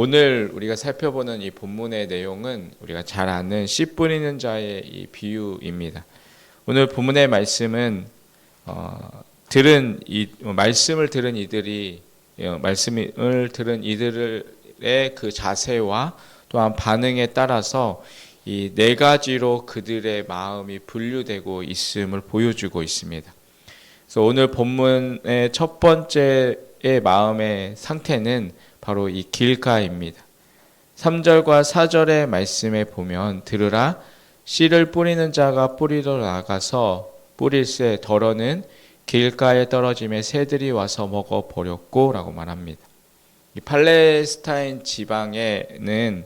오늘 우리가 살펴보는 이 본문의 내용은 우리가 잘 아는 씨 뿌리는 자의 이 비유입니다. 오늘 본문의 말씀은 어, 들은 이 말씀을 들은 이들이 어, 말씀을 들은 이들의 그 자세와 또한 반응에 따라서 이 네 가지로 그들의 마음이 분류되고 있음을 보여주고 있습니다. 그래서 오늘 본문의 첫 번째의 마음의 상태는 바로 이 길가입니다. 3절과 4절의 말씀에 보면 들으라 씨를 뿌리는 자가 뿌리러 나가서 뿌릴새 덜어는 길가에 떨어짐에 새들이 와서 먹어 버렸고 라고 말합니다. 이 팔레스타인 지방에는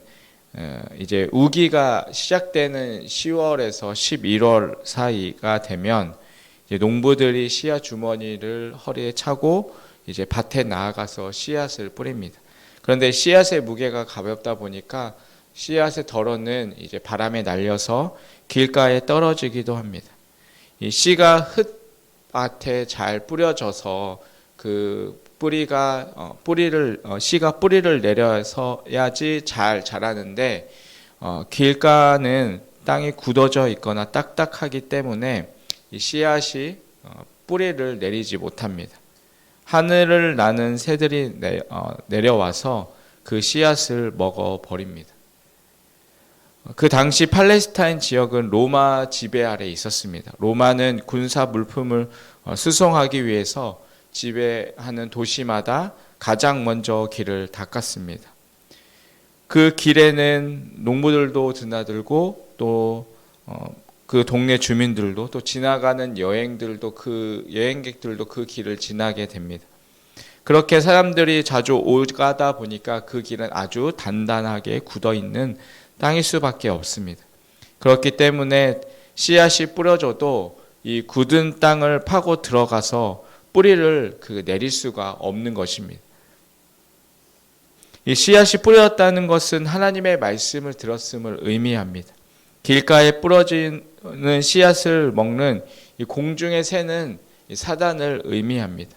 어, 이제 우기가 시작되는 10월에서 11월 사이가 되면 농부들이 씨앗 주머니를 허리에 차고 이제 밭에 나아가서 씨앗을 뿌립니다. 그런데 씨앗의 무게가 가볍다 보니까 씨앗의 덜어는 이제 바람에 날려서 길가에 떨어지기도 합니다. 이 씨가 흙밭에 잘 뿌려져서 그 뿌리가 어, 뿌리를 어, 씨가 뿌리를 내려서야지 잘 자라는데 어, 길가는 땅이 굳어져 있거나 딱딱하기 때문에 이 씨앗이 어, 뿌리를 내리지 못합니다. 하늘을 나는 새들이 내, 어, 내려와서 그 씨앗을 먹어 버립니다. 그 당시 팔레스타인 지역은 로마 지배 아래 있었습니다. 로마는 군사 물품을 어, 수송하기 위해서 지배하는 도시마다 가장 먼저 길을 닦았습니다. 그 길에는 농부들도 드나들고 또 어, 그 동네 주민들도 또 지나가는 여행들도 그 여행객들도 그 길을 지나게 됩니다. 그렇게 사람들이 자주 오가다 보니까 그 길은 아주 단단하게 굳어 있는 땅일 수밖에 없습니다. 그렇기 때문에 씨앗이 뿌려져도 이 굳은 땅을 파고 들어가서 뿌리를 그 내릴 수가 없는 것입니다. 이 씨앗이 뿌렸다는 것은 하나님의 말씀을 들었음을 의미합니다. 길가에 뿌려지 는 씨앗을 먹는 이 공중의 새는 이 사단을 의미합니다.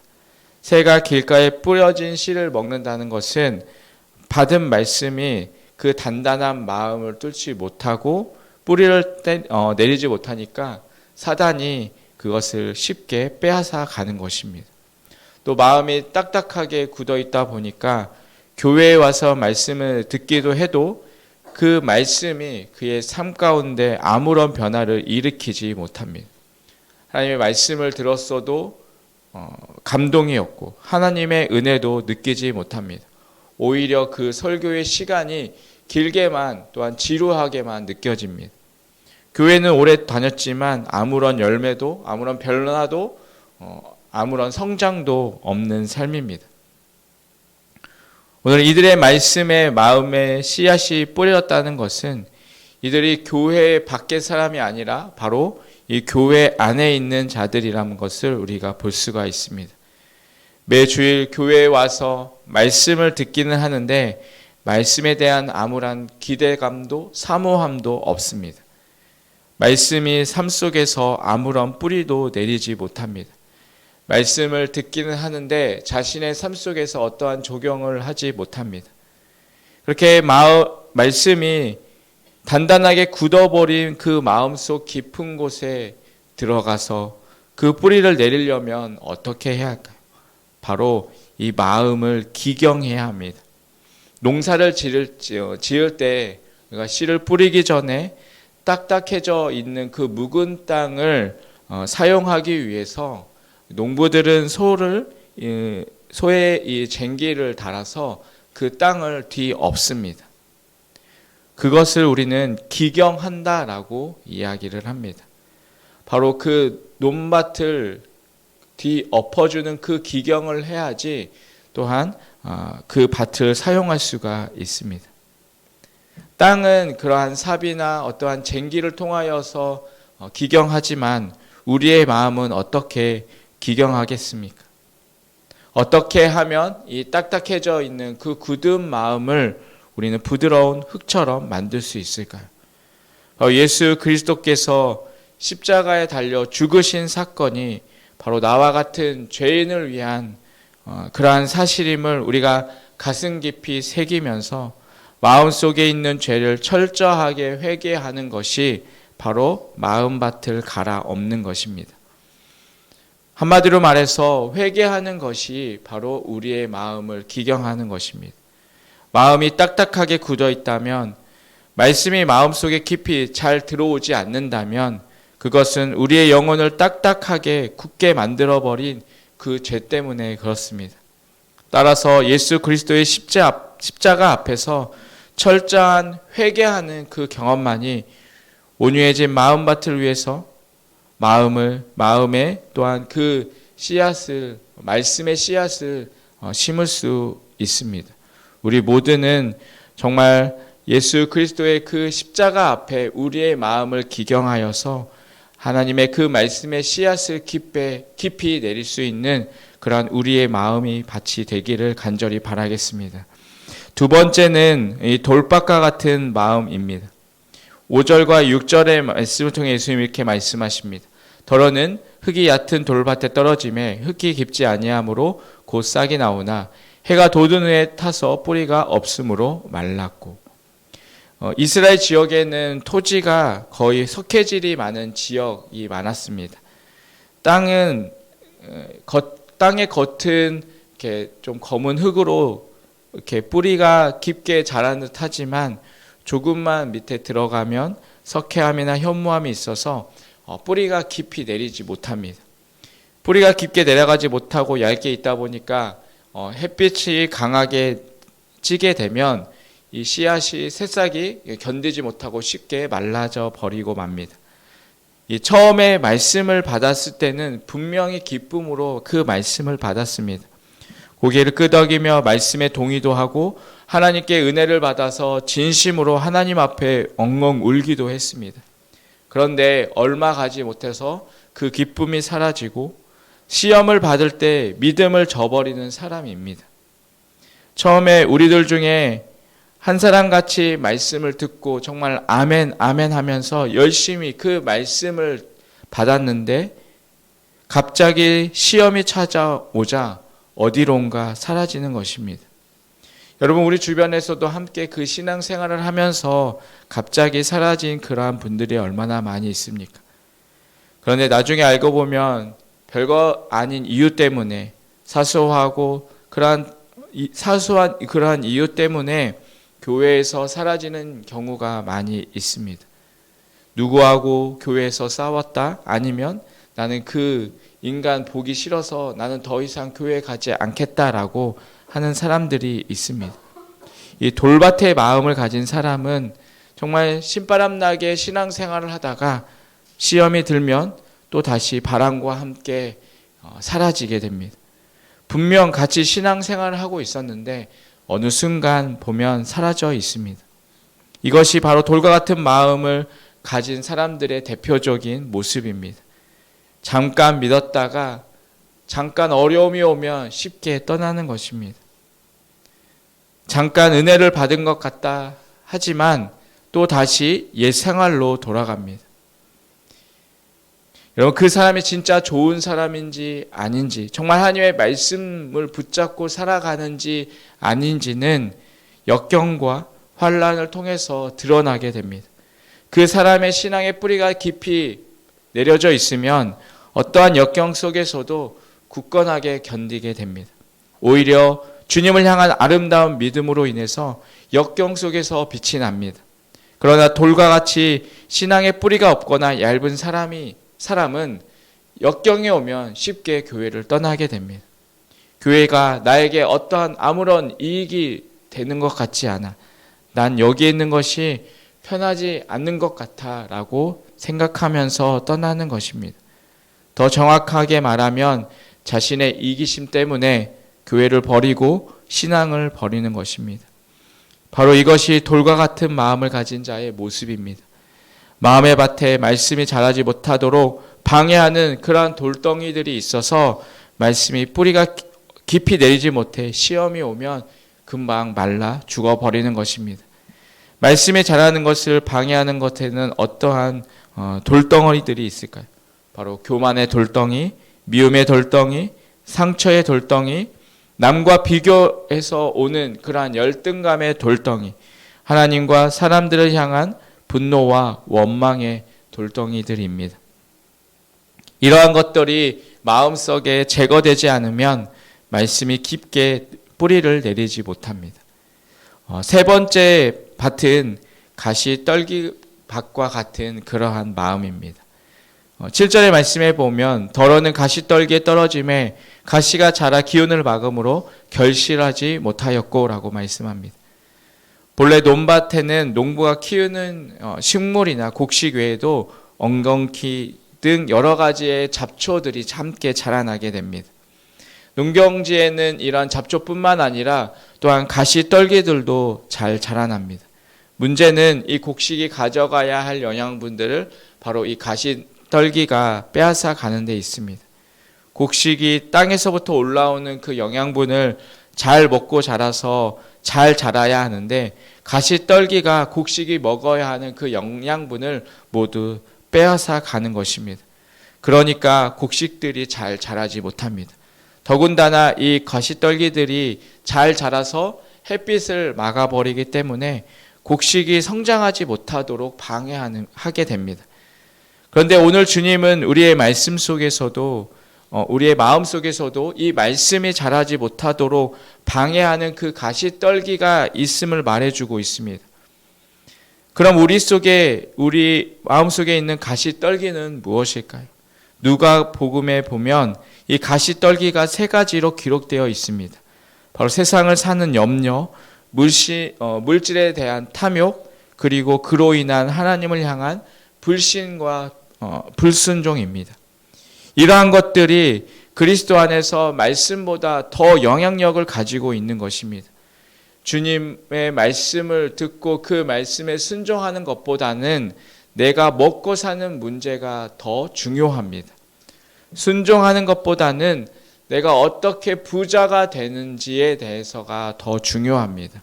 새가 길가에 뿌려진 씨를 먹는다는 것은 받은 말씀이 그 단단한 마음을 뚫지 못하고 뿌리를 떼, 어, 내리지 못하니까 사단이 그것을 쉽게 빼앗아 가는 것입니다. 또 마음이 딱딱하게 굳어 있다 보니까 교회에 와서 말씀을 듣기도 해도 그 말씀이 그의 삶 가운데 아무런 변화를 일으키지 못합니다. 하나님의 말씀을 들었어도 어, 감동이 없고 하나님의 은혜도 느끼지 못합니다. 오히려 그 설교의 시간이 길게만 또한 지루하게만 느껴집니다. 교회는 오래 다녔지만 아무런 열매도 아무런 변화도 어, 아무런 성장도 없는 삶입니다. 오늘 이들의 말씀에 마음에 씨앗이 뿌렸다는 것은 이들이 교회 밖의 사람이 아니라 바로 이 교회 안에 있는 자들이라는 것을 우리가 볼 수가 있습니다. 매 주일 교회에 와서 말씀을 듣기는 하는데 말씀에 대한 아무런 기대감도 사모함도 없습니다. 말씀이 삶 속에서 아무런 뿌리도 내리지 못합니다. 말씀을 듣기는 하는데 자신의 삶 속에서 어떠한 적용을 하지 못합니다. 그렇게 마음, 말씀이 단단하게 굳어버린 그 마음속 깊은 곳에 들어가서 그 뿌리를 내리려면 어떻게 해야 할까요? 바로 이 마음을 기경해야 합니다. 농사를 지을, 지을 때 씨를 뿌리기 전에 딱딱해져 있는 그 묵은 땅을 어, 사용하기 위해서 농부들은 소를 소의 이 쟁기를 달아서 그 땅을 뒤엎습니다. 그것을 우리는 기경한다라고 이야기를 합니다. 바로 그 논밭을 뒤엎어주는 그 기경을 해야지 또한 아, 그 밭을 사용할 수가 있습니다. 땅은 그러한 삽이나 어떠한 쟁기를 통하여서 어, 기경하지만 우리의 마음은 어떻게 기경하겠습니까? 어떻게 하면 이 딱딱해져 있는 그 굳은 마음을 우리는 부드러운 흙처럼 만들 수 있을까요? 예수 그리스도께서 십자가에 달려 죽으신 사건이 바로 나와 같은 죄인을 위한 어, 그러한 사실임을 우리가 가슴 깊이 새기면서 마음 속에 있는 죄를 철저하게 회개하는 것이 바로 마음밭을 갈아 엎는 것입니다. 한마디로 말해서 회개하는 것이 바로 우리의 마음을 기경하는 것입니다. 마음이 딱딱하게 굳어 있다면 말씀이 마음속에 깊이 잘 들어오지 않는다면 그것은 우리의 영혼을 딱딱하게 굳게 만들어 버린 그 죄 때문에 그렇습니다. 따라서 예수 그리스도의 십자가 앞에서 철저한 회개하는 그 경험만이 온유해진 마음밭을 위해서 마음을 마음에 또한 그 씨앗을 말씀의 씨앗을 어, 심을 수 있습니다. 우리 모두는 정말 예수 그리스도의 그 십자가 앞에 우리의 마음을 기경하여서 하나님의 그 말씀의 씨앗을 깊이, 깊이 내릴 수 있는 그러한 우리의 마음이 밭이 되기를 간절히 바라겠습니다. 두 번째는 이 돌박과 같은 마음입니다. 5절과 6절의 말씀을 통해 예수님이 이렇게 말씀하십니다. 더러는 흙이 얕은 돌밭에 떨어짐에 흙이 깊지 아니하므로 곧 싹이 나오나 해가 돋은 후에 타서 뿌리가 없으므로 말랐고 어, 이스라엘 지역에는 토지가 거의 석회질이 많은 지역이 많았습니다. 땅은 어, 겉, 땅의 겉은 이렇게 좀 검은 흙으로 이렇게 뿌리가 깊게 자란 듯하지만 조금만 밑에 들어가면 석회암이나 현무암이 있어서 어, 뿌리가 깊이 내리지 못합니다. 뿌리가 깊게 내려가지 못하고 얇게 있다 보니까 어, 햇빛이 강하게 찌게 되면 이 씨앗이 새싹이 견디지 못하고 쉽게 말라져 버리고 맙니다. 이 처음에 말씀을 받았을 때는 분명히 기쁨으로 그 말씀을 받았습니다. 고개를 끄덕이며 말씀에 동의도 하고 하나님께 은혜를 받아서 진심으로 하나님 앞에 엉엉 울기도 했습니다. 그런데 얼마 가지 못해서 그 기쁨이 사라지고 시험을 받을 때 믿음을 저버리는 사람입니다. 처음에 우리들 중에 한 사람 같이 말씀을 듣고 정말 아멘, 아멘 하면서 열심히 그 말씀을 받았는데 갑자기 시험이 찾아오자 어디론가 사라지는 것입니다. 여러분, 우리 주변에서도 함께 그 신앙 생활을 하면서 갑자기 사라진 그러한 분들이 얼마나 많이 있습니까? 그런데 나중에 알고 보면 별거 아닌 이유 때문에 사소하고 그러한 사소한 그러한 이유 때문에 교회에서 사라지는 경우가 많이 있습니다. 누구하고 교회에서 싸웠다? 아니면 나는 그 인간 보기 싫어서 나는 더 이상 교회 가지 않겠다라고 하는 사람들이 있습니다. 이 돌밭의 마음을 가진 사람은 정말 신바람 나게 신앙생활을 하다가 시험이 들면 또 다시 바람과 함께 어, 사라지게 됩니다. 분명 같이 신앙생활을 하고 있었는데 어느 순간 보면 사라져 있습니다. 이것이 바로 돌과 같은 마음을 가진 사람들의 대표적인 모습입니다. 잠깐 믿었다가 잠깐 어려움이 오면 쉽게 떠나는 것입니다. 잠깐 은혜를 받은 것 같다 하지만 또 다시 옛 생활로 돌아갑니다. 여러분 그 사람이 진짜 좋은 사람인지 아닌지 정말 하나님의 말씀을 붙잡고 살아가는지 아닌지는 역경과 환란을 통해서 드러나게 됩니다. 그 사람의 신앙의 뿌리가 깊이 내려져 있으면 어떠한 역경 속에서도 굳건하게 견디게 됩니다. 오히려 주님을 향한 아름다운 믿음으로 인해서 역경 속에서 빛이 납니다. 그러나 돌과 같이 신앙의 뿌리가 없거나 얇은 사람이 사람은 역경이 오면 쉽게 교회를 떠나게 됩니다. 교회가 나에게 어떠한 아무런 이익이 되는 것 같지 않아. 난 여기에 있는 것이 편하지 않는 것 같아 라고 생각하면서 떠나는 것입니다. 더 정확하게 말하면 자신의 이기심 때문에 교회를 버리고 신앙을 버리는 것입니다. 바로 이것이 돌과 같은 마음을 가진 자의 모습입니다. 마음의 밭에 말씀이 자라지 못하도록 방해하는 그러한 돌덩이들이 있어서 말씀이 뿌리가 깊이 내리지 못해 시험이 오면 금방 말라 죽어버리는 것입니다. 말씀이 자라는 것을 방해하는 것에는 어떠한 어, 돌덩어리들이 있을까요? 바로 교만의 돌덩이, 미움의 돌덩이, 상처의 돌덩이, 남과 비교해서 오는 그러한 열등감의 돌덩이, 하나님과 사람들을 향한 분노와 원망의 돌덩이들입니다. 이러한 것들이 마음속에 제거되지 않으면 말씀이 깊게 뿌리를 내리지 못합니다. 어, 세 번째 밭은 가시 떨기 밭과 같은 그러한 마음입니다. 7절의 어, 말씀에 보면 더러는 가시 떨기에 떨어짐에 가시가 자라 기운을 막음으로 결실하지 못하였고라고 말씀합니다. 본래 논밭에는 농부가 키우는 어, 식물이나 곡식 외에도 엉겅퀴 등 여러 가지의 잡초들이 함께 자라나게 됩니다. 농경지에는 이러한 잡초뿐만 아니라 또한 가시떨기들도 잘 자라납니다. 문제는 이 곡식이 가져가야 할 영양분들을 바로 이 가시 떨기가 빼앗아 가는 데 있습니다. 곡식이 땅에서부터 올라오는 그 영양분을 잘 먹고 자라서 잘 자라야 하는데 가시떨기가 곡식이 먹어야 하는 그 영양분을 모두 빼앗아 가는 것입니다. 그러니까 곡식들이 잘 자라지 못합니다. 더군다나 이 가시떨기들이 잘 자라서 햇빛을 막아버리기 때문에 곡식이 성장하지 못하도록 방해하는 하게 됩니다. 그런데 오늘 주님은 우리의 말씀 속에서도 어, 우리의 마음 속에서도 이 말씀이 자라지 못하도록 방해하는 그 가시떨기가 있음을 말해주고 있습니다. 그럼 우리 속에 우리 마음 속에 있는 가시떨기는 무엇일까요? 누가 복음에 보면 이 가시떨기가 세 가지로 기록되어 있습니다. 바로 세상을 사는 염려, 물시, 어, 물질에 대한 탐욕, 그리고 그로 인한 하나님을 향한 불신과 어, 불순종입니다. 이러한 것들이 그리스도 안에서 말씀보다 더 영향력을 가지고 있는 것입니다. 주님의 말씀을 듣고 그 말씀에 순종하는 것보다는 내가 먹고 사는 문제가 더 중요합니다. 순종하는 것보다는 내가 어떻게 부자가 되는지에 대해서가 더 중요합니다.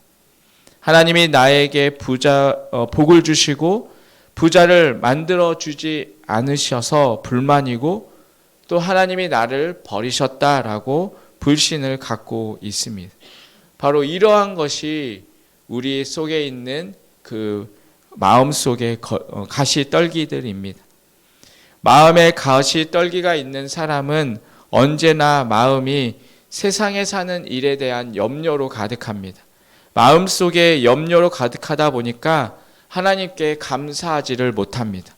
하나님이 나에게 부자 어, 복을 주시고 부자를 만들어 주지 않으셔서 불만이고 또 하나님이 나를 버리셨다라고 불신을 갖고 있습니다. 바로 이러한 것이 우리 속에 있는 그 마음 속의 어, 가시 떨기들입니다. 마음에 가시 떨기가 있는 사람은 언제나 마음이 세상에 사는 일에 대한 염려로 가득합니다. 마음 속에 염려로 가득하다 보니까 하나님께 감사하지를 못합니다.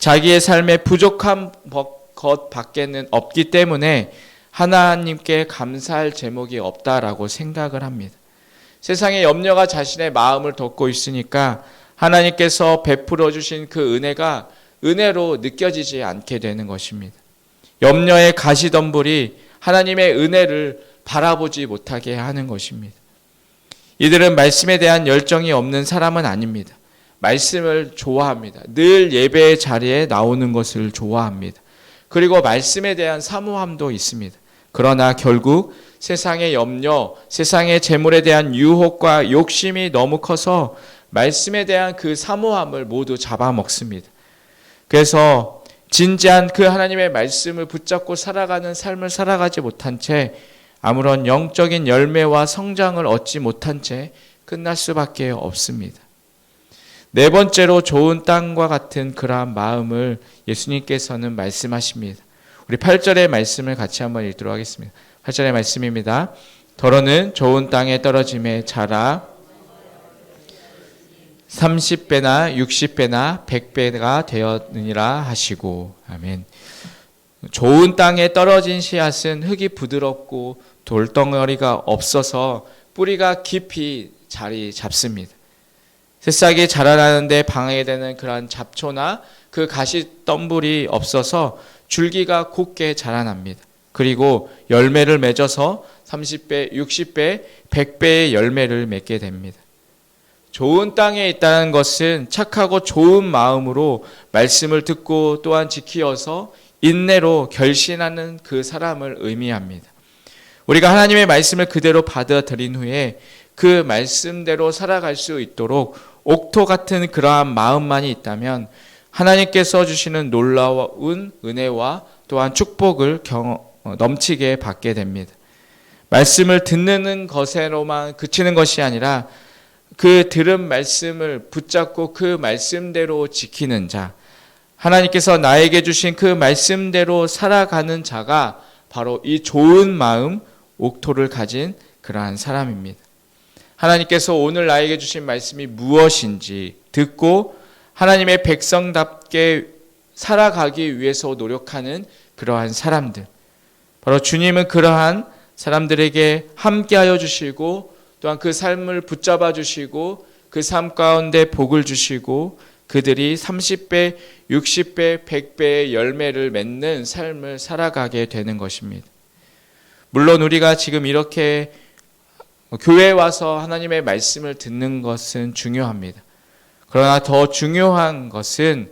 자기의 삶에 부족한 것 밖에는 없기 때문에 하나님께 감사할 제목이 없다라고 생각을 합니다. 세상의 염려가 자신의 마음을 덮고 있으니까 하나님께서 베풀어 주신 그 은혜가 은혜로 느껴지지 않게 되는 것입니다. 염려의 가시덤불이 하나님의 은혜를 바라보지 못하게 하는 것입니다. 이들은 말씀에 대한 열정이 없는 사람은 아닙니다. 말씀을 좋아합니다. 늘 예배의 자리에 나오는 것을 좋아합니다. 그리고 말씀에 대한 사모함도 있습니다. 그러나 결국 세상의 염려, 세상의 재물에 대한 유혹과 욕심이 너무 커서 말씀에 대한 그 사모함을 모두 잡아먹습니다. 그래서 진지한 그 하나님의 말씀을 붙잡고 살아가는 삶을 살아가지 못한 채 아무런 영적인 열매와 성장을 얻지 못한 채 끝날 수밖에 없습니다. 네 번째로 좋은 땅과 같은 그러한 마음을 예수님께서는 말씀하십니다. 우리 8절의 말씀을 같이 한번 읽도록 하겠습니다. 8절의 말씀입니다. 더러는 좋은 땅에 떨어짐에 자라 30배나 60배나 100배가 되었느니라 하시고 아멘. 좋은 땅에 떨어진 씨앗은 흙이 부드럽고 돌덩어리가 없어서 뿌리가 깊이 자리 잡습니다. 새싹이 자라나는데 방해되는 그러한 잡초나 그 가시덤불이 없어서 줄기가 곱게 자라납니다. 그리고 열매를 맺어서 30배, 60배, 100배의 열매를 맺게 됩니다. 좋은 땅에 있다는 것은 착하고 좋은 마음으로 말씀을 듣고 또한 지키어서 인내로 결신하는 그 사람을 의미합니다. 우리가 하나님의 말씀을 그대로 받아들인 후에 그 말씀대로 살아갈 수 있도록 옥토 같은 그러한 마음만이 있다면 하나님께서 주시는 놀라운 은혜와 또한 축복을 경, 어, 넘치게 받게 됩니다. 말씀을 듣는 것에로만 그치는 것이 아니라 그 들은 말씀을 붙잡고 그 말씀대로 지키는 자, 하나님께서 나에게 주신 그 말씀대로 살아가는 자가 바로 이 좋은 마음, 옥토를 가진 그러한 사람입니다. 하나님께서 오늘 나에게 주신 말씀이 무엇인지 듣고 하나님의 백성답게 살아가기 위해서 노력하는 그러한 사람들. 바로 주님은 그러한 사람들에게 함께하여 주시고 또한 그 삶을 붙잡아 주시고 그 삶 가운데 복을 주시고 그들이 30배, 60배, 100배의 열매를 맺는 삶을 살아가게 되는 것입니다. 물론 우리가 지금 이렇게 교회에 와서 하나님의 말씀을 듣는 것은 중요합니다. 그러나 더 중요한 것은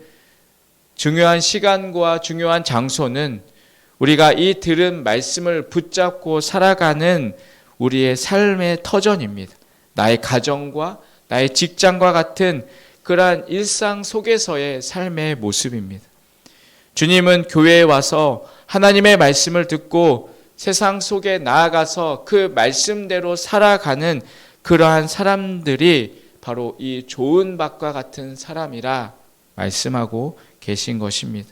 중요한 시간과 중요한 장소는 우리가 이 들은 말씀을 붙잡고 살아가는 우리의 삶의 터전입니다. 나의 가정과 나의 직장과 같은 그러한 일상 속에서의 삶의 모습입니다. 주님은 교회에 와서 하나님의 말씀을 듣고 세상 속에 나아가서 그 말씀대로 살아가는 그러한 사람들이 바로 이 좋은 밭과 같은 사람이라 말씀하고 계신 것입니다.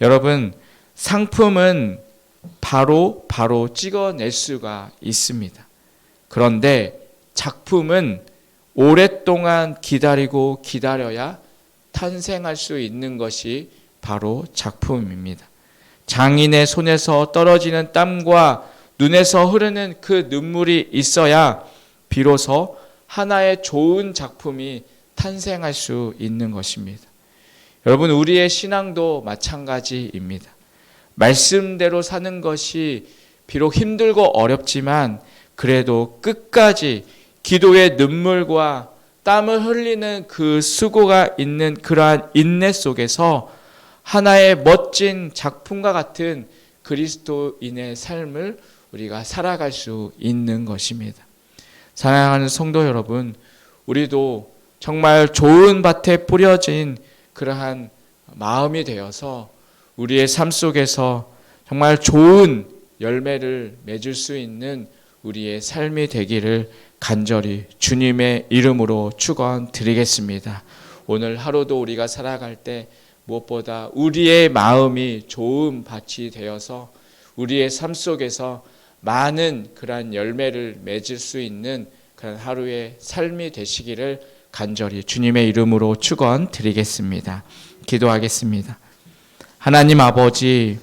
여러분, 상품은 바로 바로 찍어낼 수가 있습니다. 그런데 작품은 오랫동안 기다리고 기다려야 탄생할 수 있는 것이 바로 작품입니다. 장인의 손에서 떨어지는 땀과 눈에서 흐르는 그 눈물이 있어야 비로소 하나의 좋은 작품이 탄생할 수 있는 것입니다. 여러분, 우리의 신앙도 마찬가지입니다. 말씀대로 사는 것이 비록 힘들고 어렵지만 그래도 끝까지 기도의 눈물과 땀을 흘리는 그 수고가 있는 그러한 인내 속에서 하나의 멋진 작품과 같은 그리스도인의 삶을 우리가 살아갈 수 있는 것입니다. 사랑하는 성도 여러분, 우리도 정말 좋은 밭에 뿌려진 그러한 마음이 되어서 우리의 삶 속에서 정말 좋은 열매를 맺을 수 있는 우리의 삶이 되기를 간절히 주님의 이름으로 축원드리겠습니다. 오늘 하루도 우리가 살아갈 때 무엇보다 우리의 마음이 좋은 밭이 되어서 우리의 삶 속에서 많은 그러한 열매를 맺을 수 있는 그런 하루의 삶이 되시기를 간절히 주님의 이름으로 축원드리겠습니다. 기도하겠습니다. 하나님 아버지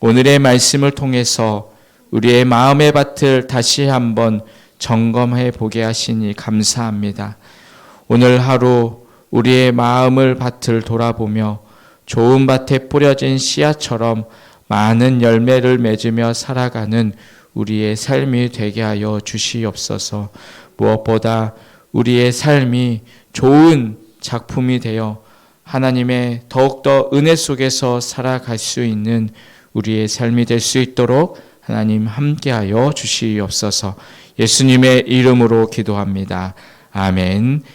오늘의 말씀을 통해서 우리의 마음의 밭을 다시 한번 점검해 보게 하시니 감사합니다. 오늘 하루 우리의 마음을 밭을 돌아보며 좋은 밭에 뿌려진 씨앗처럼 많은 열매를 맺으며 살아가는 우리의 삶이 되게 하여 주시옵소서. 무엇보다 우리의 삶이 좋은 작품이 되어 하나님의 더욱더 은혜 속에서 살아갈 수 있는 우리의 삶이 될 수 있도록 하나님 함께하여 주시옵소서. 예수님의 이름으로 기도합니다. 아멘.